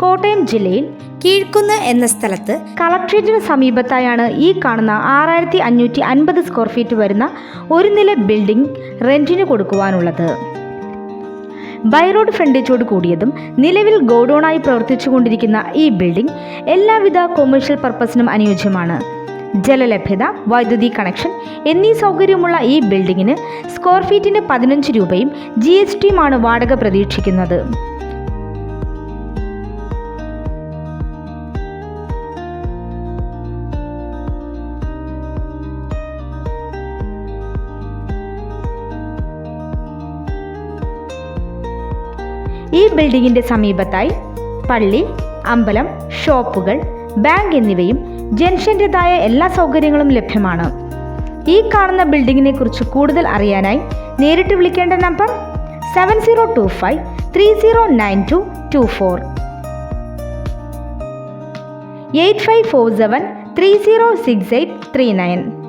കോട്ടയം ജില്ലയിൽ കീഴ്ക്കുന്ന് എന്ന സ്ഥലത്ത് കളക്ട്രേറ്റിന് സമീപത്തായാണ് ഈ കാണുന്ന ആറായിരത്തി അഞ്ഞൂറ്റി അൻപത് സ്ക്വയർ ഫീറ്റ് വരുന്ന ഒരു നില ബിൽഡിംഗ് റെന്റിന് കൊടുക്കുവാനുള്ളത്. ബൈറോഡ് ഫ്രണ്ടേജോട് കൂടിയതും നിലവിൽ ഗോഡൌണായി പ്രവർത്തിച്ചുകൊണ്ടിരിക്കുന്ന ഈ ബിൽഡിംഗ് എല്ലാവിധ കൊമേഴ്ഷ്യൽ പർപ്പസിനും അനുയോജ്യമാണ്. ജലലഭ്യത വൈദ്യുതി കണക്ഷൻ എന്നീ സൗകര്യമുള്ള ഈ ബിൽഡിങ്ങിന് സ്ക്വയർ ഫീറ്റിന് പതിനഞ്ച് രൂപയും ജി എസ് ടിയുമാണ് വാടക പ്രതീക്ഷിക്കുന്നത്. ഈ ബിൽഡിങ്ങിന്റെ സമീപത്തായി പള്ളി അമ്പലം ഷോപ്പുകൾ ബാങ്ക് എന്നിവയും ജംഗ്ഷന്റെതായ എല്ലാ സൗകര്യങ്ങളും ലഭ്യമാണ്. ഈ കാണുന്ന ബിൽഡിങ്ങിനെ കുറിച്ച് കൂടുതൽ അറിയാനായി നേരിട്ട് വിളിക്കേണ്ട number seven zero two five three zero nine two two four. Eight five four seven three zero six eight three nine.